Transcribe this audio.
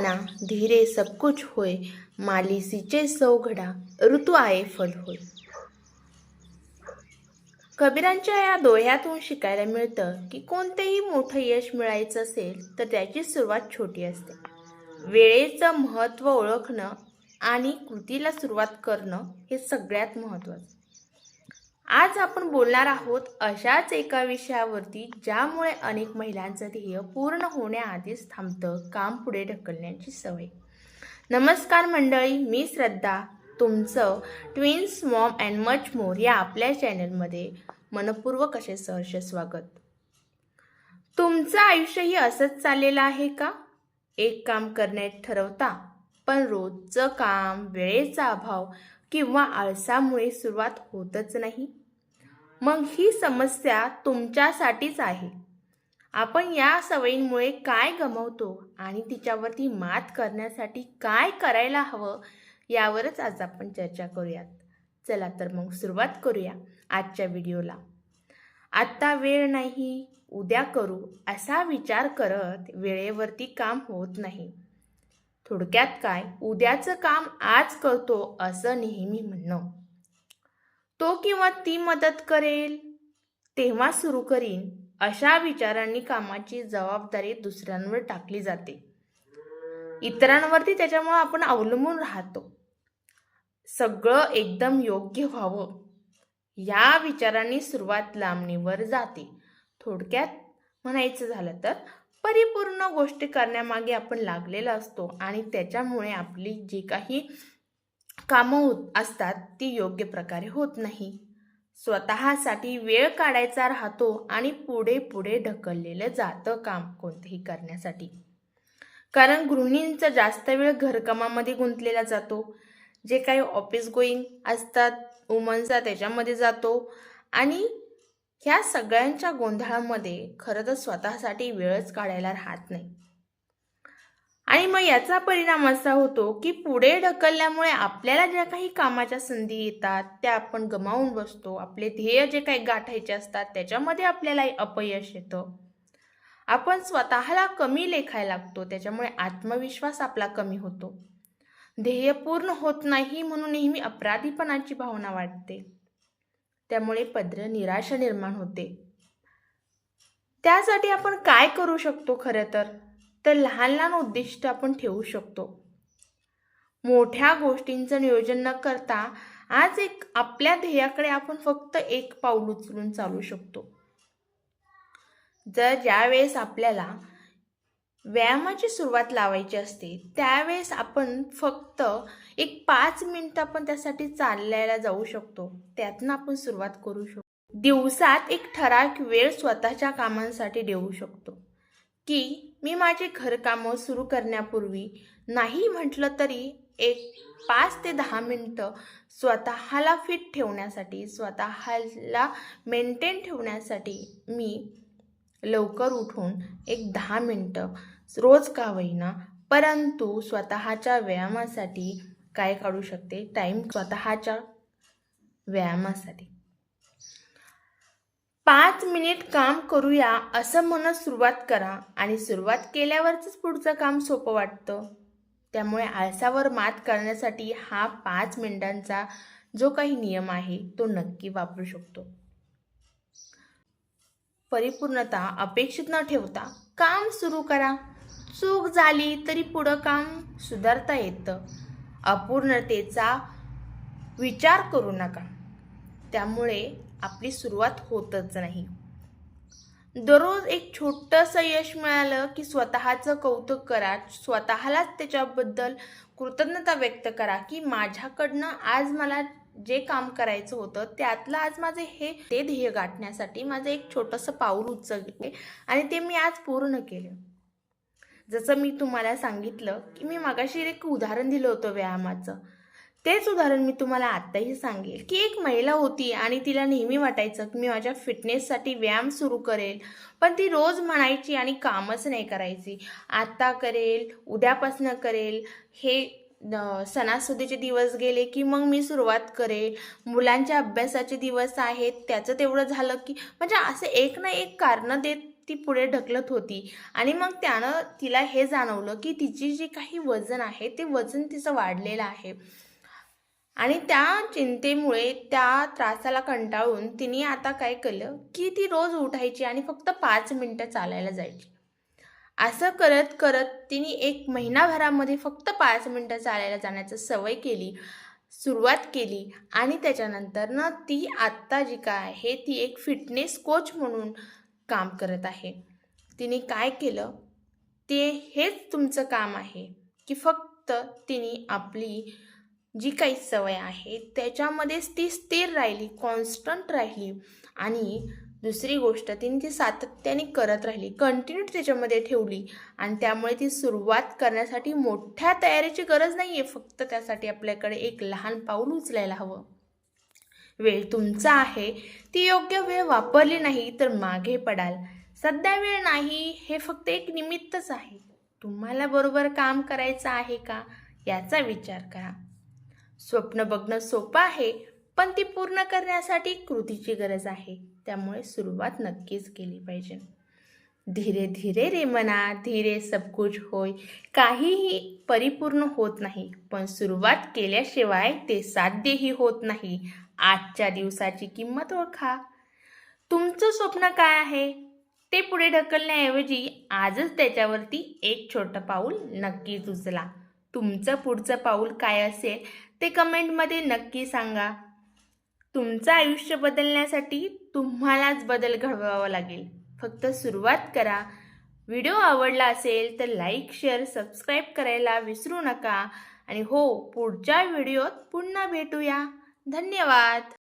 माना धीरे सब कुछ होय मालिसीचे सौघडा ऋतू आहे फल होय कबीरांच्या या दोह्यातून शिकायला मिळतं की कोणतेही मोठं यश मिळायचं असेल तर त्याची सुरुवात छोटी असते. वेळेचं महत्त्व ओळखणं आणि कृतीला सुरुवात करणं हे सगळ्यात महत्त्वाचं. आज आपण बोलणार आहोत अशाच एका विषयावरती ज्यामुळे अनेक महिलांचं ध्येय पूर्ण होण्याआधीच थांबतं काम पुढे ढकलण्याची सवय. नमस्कार मंडळी मी श्रद्धा. तुमचं twins mom and much more या आपल्या चॅनलमध्ये मनपूर्वक असे सहर्ष स्वागत. तुमचं आयुष्यही असंच चाललेलं आहे का? एक काम करण्यात ठरवता पण रोजचं काम वेळेचा अभाव किंवा आळसामुळे सुरुवात होतच नाही? मग ही समस्या तुमच्यासाठीच आहे. आपण या सवयींमुळे काय गमवतो आणि तिच्यावरती मात करण्यासाठी काय करायला हवं यावरच आज आपण चर्चा करूयात. चला तर मग सुरुवात करूया आजच्या व्हिडिओला. आत्ता वेळ नाही उद्या करू असा विचार करत वेळेवरती काम होत नाही. थोडक्यात काय? उद्याचं काम आज करतो असं नेहमी म्हणणं. तो किंवा ती मदत करेल? तेव्हा सुरू करीन. अशा विचारांनी कामाची जबाबदारी दुसऱ्यांवर टाकली जाते. इतरांवरती त्याच्यामुळे आपण अवलंबून राहतो. सगळं एकदम योग्य व्हावं. या विचारांनी सुरुवात लांबणीवर जाते. थोडक्यात म्हणायचं झालं तर परिपूर्ण गोष्टी करण्यामागे आपण लागलेला असतो आणि त्याच्यामुळे आपली जी काही कामं होत असतात ती योग्य प्रकारे होत नाही. स्वतःसाठी वेळ काढायचा राहतो आणि पुढे पुढे ढकललेलं जातं काम कोणतेही करण्यासाठी. कारण गृहिणींचा जास्त वेळ घरकामामध्ये गुंतलेला जातो. जे काही ऑफिस गोईंग असतात वुमन्सचा त्याच्यामध्ये जातो. आणि ह्या सगळ्यांच्या गोंधळामध्ये खरं तर स्वतःसाठी वेळच काढायला राहत नाही. आणि मग याचा परिणाम असा होतो की पुढे ढकलल्यामुळे आपल्याला ज्या काही कामाच्या संधी येतात त्या आपण गमावून बसतो. आपले ध्येय जे काही गाठायचे असतात त्याच्यामध्ये आपल्याला अपयश येतं. आपण स्वतःला कमी लेखायला लागतो त्याच्यामुळे आत्मविश्वास आपला कमी होतो. ध्येय पूर्ण होत नाही म्हणून नेहमी अपराधीपणाची भावना वाटते त्यामुळे पद्र निराशा निर्माण होते. त्यासाठी आपण काय करू शकतो खरं तर? तर लहान लहान उद्दिष्ट आपण ठेवू शकतो. मोठ्या गोष्टींचं नियोजन न करता आज एक आपल्या ध्येयाकडे आपण फक्त एक पाऊल उचलून चालू शकतो. जर ज्यावेळेस आपल्याला व्यायामाची सुरुवात लावायची असते त्यावेळेस आपण फक्त एक पाच मिनटं आपण त्यासाठी चालायला जाऊ शकतो. त्यातनं आपण सुरुवात करू शकतो. दिवसात एक ठराविक वेळ स्वतःच्या कामांसाठी देऊ शकतो. की मी माझे घरकामं सुरू करण्यापूर्वी नाही म्हटलं तरी एक पाच ते दहा मिनटं स्वतःला फिट ठेवण्यासाठी स्वतःला मेंटेन ठेवण्यासाठी मी लवकर उठून एक दहा मिनटं रोज का होईना परंतु स्वतःच्या व्यायामासाठी काय काढू शकते? टाईम स्वतःच्या व्यायामासाठी. पाच मिनिट काम करूया असं म्हणत सुरुवात करा आणि सुरुवात केल्यावरच पुढचं काम सोपं वाटतं. त्यामुळे आळसावर मात करण्यासाठी हा पाच मिनिटांचा जो काही नियम आहे तो नक्की वापरू शकतो. परिपूर्णता अपेक्षित न ठेवता काम सुरू करा. चूक झाली तरी पुढं काम सुधारता येतं. अपूर्णतेचा विचार करू नका. त्यामुळे आपली सुरुवात होतच नाही. दररोज एक छोटंसं यश मिळालं की स्वतःचं कौतुक करा. स्वतःलाच त्याच्याबद्दल कृतज्ञता व्यक्त करा की माझ्याकडनं आज मला जे काम करायचं होतं त्यातलं आज माझे हे ते ध्येय गाठण्यासाठी माझं एक छोटंसं पाऊल उचलले आणि ते मी आज पूर्ण केलं. जसं मी तुम्हाला सांगितलं की मी मागाशी एक उदाहरण दिलं होतं व्यायामाचं. तेच उदाहरण मी तुम्हाला आत्ताही सांगेल की एक महिला होती आणि तिला नेहमी वाटायचं की मी माझ्या फिटनेससाठी व्यायाम सुरू करेल पण ती रोज म्हणायची आणि कामच नाही करायची. आत्ता करेल उद्यापासनं करेल हे सणासुदीचे दिवस गेले की मग मी सुरुवात करेल. मुलांच्या अभ्यासाचे दिवस आहेत त्याचं तेवढं झालं की म्हणजे असं एक ना एक कारणं देत ती पुढे ढकलत होती. आणि मग त्यानं तिला हे जाणवलं की तिची जी काही वजन आहे ते वजन तिचं वाढलेलं आहे. आणि त्या चिंतेमुळे त्या त्रासाला कंटाळून तिने आता काय केलं? की ती रोज उठायची आणि फक्त पाच मिनटं चालायला जायची. असं करत करत तिने एक महिनाभरामध्ये फक्त पाच मिनटं चालायला जाण्याचं सवय केली सुरुवात केली आणि त्याच्यानंतर ना ती आत्ता जी काय आहे ती एक फिटनेस कोच म्हणून काम करत आहे. तिने काय केलं? ते हेच तुमचं काम आहे की फक्त तिने आपली जी काही सवय आहे त्याच्यामध्येच ती स्थिर राहिली कॉन्स्टंट राहिली आणि दुसरी गोष्ट तिने ती सातत्याने करत राहिली कंटिन्यू त्याच्यामध्ये ठेवली आणि त्यामुळे ती सुरुवात करण्यासाठी मोठ्या तयारीची गरज नाही आहे फक्त त्यासाठी आपल्याकडे एक लहान पाऊल उचलायला हवं. वेळ तुमचा आहे ती योग्य वेळ वापरली नाही तर मागे पडाल. सध्या वेळ नाही हे फक्त एक निमित्तच आहे. तुम्हाला बरोबर काम करायचं आहे का? याचा विचार करा. स्वप्न बघणं सोपं आहे पण ती पूर्ण करण्यासाठी कृतीची गरज आहे. त्यामुळे सुरुवात नक्कीच केली पाहिजे. धीरे धीरे रे मना धीरे सबकुछ होय. काहीही परिपूर्ण होत नाही पण सुरुवात केल्याशिवाय ते साध्यही होत नाही. आजच्या दिवसाची किंमत ओळखा. तुमचं स्वप्न काय आहे? ते पुढे ढकलण्याऐवजी आजच त्याच्यावरती एक छोटं पाऊल नक्कीच उचला. तुमचं पुढचं पाऊल काय असेल ते कमेंटमध्ये नक्की सांगा. तुमचं आयुष्य बदलण्यासाठी तुम्हालाच बदल घडवावा लागेल. फक्त सुरुवात करा. व्हिडिओ आवडला असेल तर लाईक शेअर सबस्क्राईब करायला विसरू नका. आणि हो पुढच्या व्हिडिओत पुन्हा भेटूया. धन्यवाद.